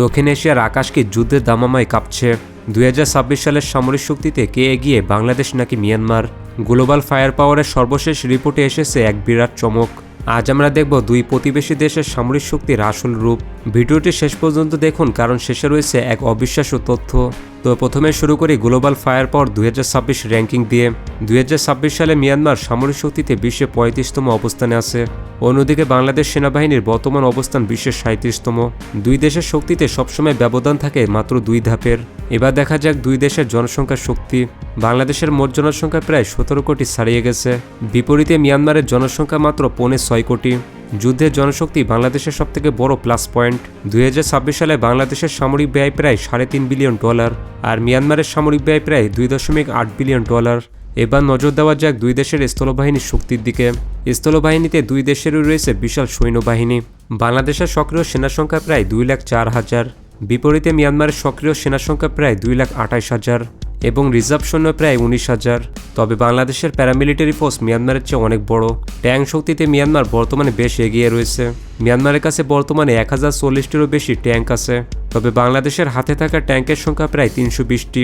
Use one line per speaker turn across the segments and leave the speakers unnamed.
দক্ষিণ এশিয়ার আকাশকে যুদ্ধের দামামায় কাঁপছে। দুই হাজার ছাব্বিশ সালের সামরিক শক্তিতে কে এগিয়ে বাংলাদেশ নাকি মিয়ানমার? গ্লোবাল ফায়ার পাওয়ারের সর্বশেষ রিপোর্টে এসেছে এক বিরাট চমক। আজ আমরা দেখব দুই প্রতিবেশী দেশের সামরিক শক্তির আসল রূপ। ভিডিওটি শেষ পর্যন্ত দেখুন, কারণ শেষে রয়েছে এক অবিশ্বাস্য তথ্য। তো প্রথমে শুরু করি গ্লোবাল ফায়ার পাওয়ার দুই র্যাঙ্কিং দিয়ে। দুই হাজার ছাব্বিশ সালে মিয়ানমার সামরিক শক্তিতে বিশ্বে পঁয়ত্রিশতম অবস্থানে আছে। অন্যদিকে বাংলাদেশ সেনাবাহিনীর বর্তমান অবস্থান বিশ্বের সাঁত্রিশতম দুই দেশের শক্তিতে সবসময় ব্যবধান থাকে মাত্র দুই ধাপের। এবার দেখা যাক দুই দেশের জনসংখ্যার শক্তি। বাংলাদেশের মোট জনসংখ্যা প্রায় সতেরো কোটি ছাড়িয়ে গেছে। বিপরীতে মিয়ানমারের জনসংখ্যা মাত্র পৌনে ছয় কোটি। যুদ্ধের জনশক্তি বাংলাদেশের সবথেকে বড় প্লাস পয়েন্ট দুই হাজার ছাব্বিশ সালে বাংলাদেশের সামরিক ব্যয় প্রায় সাড়ে তিন বিলিয়ন ডলার আর মিয়ানমারের সামরিক ব্যয় প্রায় দুই দশমিক আট বিলিয়ন ডলার এবার নজর দেওয়া যাক দুই দেশের স্থলবাহিনীর শক্তির দিকে। স্থলবাহিনীতে দুই দেশেরই রয়েছে বিশাল সৈন্যবাহিনী। বাংলাদেশের সক্রিয় সেনা সংখ্যা প্রায় দুই লাখ চার হাজার। বিপরীতে মিয়ানমারের সক্রিয় সেনা সংখ্যা প্রায় দুই লাখ আঠাশ হাজার। এবং রিজার্ভ সৈন্য প্রায় উনিশ হাজার। তবে বাংলাদেশের প্যারামিলিটারি ফোর্স মিয়ানমারের চেয়ে অনেক বড়। ট্যাঙ্ক শক্তিতে মিয়ানমার বর্তমানে বেশ এগিয়ে রয়েছে। মিয়ানমারের কাছে বর্তমানে এক হাজার চল্লিশটিরও বেশি ট্যাঙ্ক আছে। তবে বাংলাদেশের হাতে থাকা ট্যাঙ্কের সংখ্যা প্রায় তিনশো বিশটি।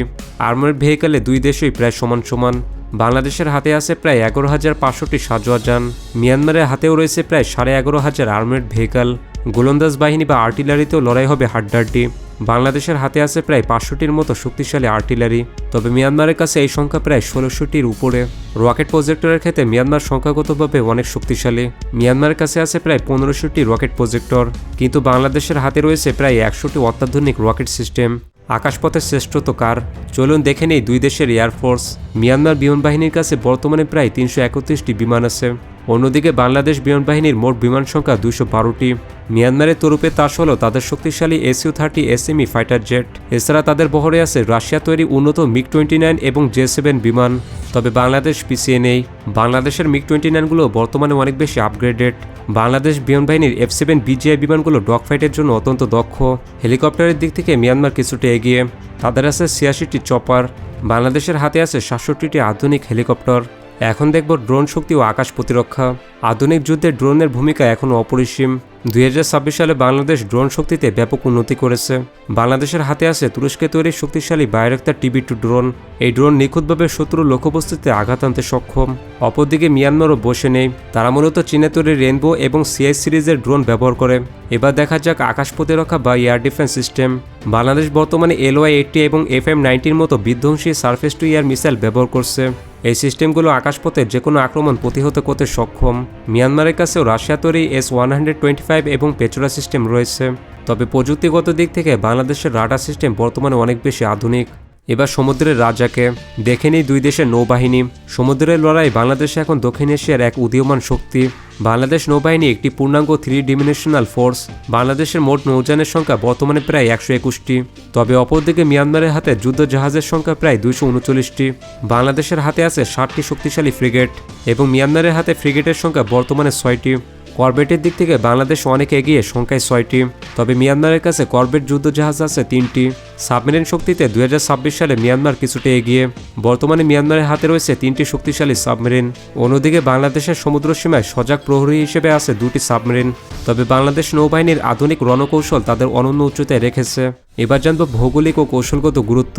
আর্মার ভেহিকেলে দুই দেশই প্রায় সমান সমান। বাংলাদেশের হাতে আছে প্রায় এগারো হাজার পাঁচশোটি সাজোয়া যান। মিয়ানমারের হাতেও রয়েছে প্রায় সাড়ে এগারো হাজার আর্মেড ভেহিকাল। গোলন্দাজ বাহিনী বা আর্টিলারিতেও লড়াই হবে হাড্ডাড্ডি বাংলাদেশের হাতে আছে প্রায় পাঁচশোটির মতো শক্তিশালী আর্টিলারি। তবে মিয়ানমারের কাছে এই সংখ্যা প্রায় ষোলোশোটির উপরে। রকেট প্রজেক্টরের ক্ষেত্রে মিয়ানমার সংখ্যাগতভাবে অনেক শক্তিশালী। মিয়ানমারের কাছে আছে প্রায় পনেরোশোটি রকেট প্রজেক্টর। কিন্তু বাংলাদেশের হাতে রয়েছে প্রায় একশোটি অত্যাধুনিক রকেট সিস্টেম। আকাশপথের শ্রেষ্ঠত্ব কার? চলুন দেখে নেই দুই দেশের এয়ারফোর্স মিয়ানমার বিমান বাহিনীর কাছে বর্তমানে প্রায় তিনশো একত্রিশটি বিমান আছে। অন্যদিকে বাংলাদেশ বিমান বাহিনীর মোট বিমান সংখ্যা দুশো বারোটি। মিয়ানমারের তরুপে তাস হল তাদের শক্তিশালী SU thirty SME fighter jet. এছাড়া তাদের বহরে আছে রাশিয়া তৈরি উন্নত মিগ টোয়েন্টি নাইন এবং জে সেভেন বিমান। তবে বাংলাদেশ পিছিয়ে নেই। বাংলাদেশের মিগ টোয়েন্টি নাইনগুলো বর্তমানে অনেক বেশি আপগ্রেডেড বাংলাদেশ বিমান বাহিনীর এফ সেভেন বিজিআই বিমানগুলো ডগ ফাইটের জন্য অত্যন্ত দক্ষ। হেলিকপ্টারের দিক থেকে মিয়ানমার কিছুটা এগিয়ে। তাদের আছে ছিয়াশিটি চপার বাংলাদেশের হাতে আছে সাতষট্টিটি আধুনিক হেলিকপ্টার। এখন দেখব ড্রোন শক্তি ও আকাশ প্রতিরক্ষা। আধুনিক যুদ্ধে ড্রোনের ভূমিকা এখনও অপরিসীম। দুই হাজার ছাব্বিশ সালে বাংলাদেশ ড্রোন শক্তিতে ব্যাপক উন্নতি করেছে। বাংলাদেশের হাতে আছে তুরস্কে তৈরি শক্তিশালী বায়োরেক্তার টিভি টু ড্রোন। এই ড্রোন নিখুঁতভাবে শত্রুর লক্ষ্যবস্তুতে আঘাত আনতে সক্ষম। অপরদিকে মিয়ানমারও বসে নেই। তারা মূলত চীনে তৈরি রেনবো এবং সিআই সিরিজের ড্রোন ব্যবহার করে। এবার দেখা যাক আকাশ প্রতিরক্ষা বা এয়ার ডিফেন্স সিস্টেম। বাংলাদেশ বর্তমানে এলওয়াই এইটটি এবং এফ এম নাইনটির মতো বিধ্বংসী সার্ফেস টু এয়ার মিসাইল ব্যবহার করছে। এই সিস্টেমগুলো আকাশপথে যে কোনো আক্রমণ প্রতিহত করতে সক্ষম। মিয়ানমারের কাছেও রাশিয়া তৈরি S one hundred twenty five এবং পেচোরা সিস্টেম রয়েছে। তবে প্রযুক্তিগত দিক থেকে বাংলাদেশের রাডার সিস্টেম বর্তমানে অনেক বেশি আধুনিক। এবার সমুদ্রের রাজাকে দেখে নিই দুই দেশের নৌবাহিনী। সমুদ্রের লড়াই বাংলাদেশে এখন দক্ষিণ এশিয়ার এক উদীয়মান শক্তি। বাংলাদেশ নৌবাহিনী একটি পূর্ণাঙ্গ থ্রি ডিমিনেশনাল ফোর্স বাংলাদেশের মোট নৌযানের সংখ্যা বর্তমানে প্রায় একশো একুশটি। তবে অপরদিকে মিয়ানমারের হাতে যুদ্ধ জাহাজের সংখ্যা প্রায় দুইশো উনচল্লিশটি। বাংলাদেশের হাতে আছে ষাটটি শক্তিশালী ফ্রিগেট এবং মিয়ানমারের হাতে ফ্রিগেটের সংখ্যা বর্তমানে ছয়টি। করবেটের দিক থেকে বাংলাদেশ অনেক এগিয়ে, সংখ্যায় ছয়টি। তবে মিয়ানমারের কাছে করবেট যুদ্ধজাহাজ আছে তিনটি। সাবমেরিন শক্তিতে দু হাজার ছাব্বিশ সালে মিয়ানমার কিছুটা এগিয়ে। বর্তমানে মিয়ানমারের হাতে রয়েছে তিনটি শক্তিশালী সাবমেরিন। অন্যদিকে বাংলাদেশের সমুদ্র সীমায় সজাগ প্রহরী হিসেবে আছে দুটি সাবমেরিন। তবে বাংলাদেশ নৌবাহিনীর আধুনিক রণকৌশল তাদের অনন্য উচ্চতায় রেখেছে। এবার জানব ভৌগোলিক ও কৌশলগত গুরুত্ব।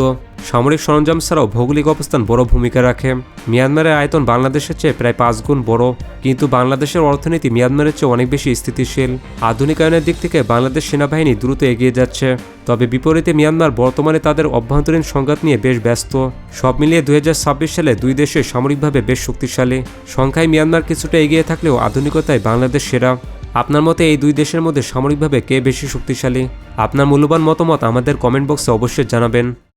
সামরিক সরঞ্জাম ছাড়াও ভৌগোলিক অবস্থান বড় ভূমিকা রাখে। মিয়ানমারের আয়তন বাংলাদেশের চেয়ে প্রায় পাঁচ গুণ বড়, কিন্তু বাংলাদেশের অর্থনীতি মিয়ানমারের চেয়ে অনেক বেশি স্থিতিশীল। আধুনিকায়নের দিক থেকে বাংলাদেশ সেনাবাহিনী দ্রুত এগিয়ে যাচ্ছে। তবে বিপরীতে মিয়ানমার বর্তমানে তাদের অভ্যন্তরীণ সংঘাত নিয়ে বেশ ব্যস্ত। সব মিলিয়ে দুই সালে দুই দেশে সামরিকভাবে বেশ শক্তিশালী। সংখ্যায় মিয়ানমার কিছুটা এগিয়ে থাকলেও আধুনিকতায় বাংলাদেশ সেরা। আপনার মতে এই দুই দেশের মধ্যে সামরিকভাবে কে বেশি শক্তিশালী? আপনার মূল্যবান মতামত আমাদের কমেন্ট বক্সে অবশ্যই জানাবেন।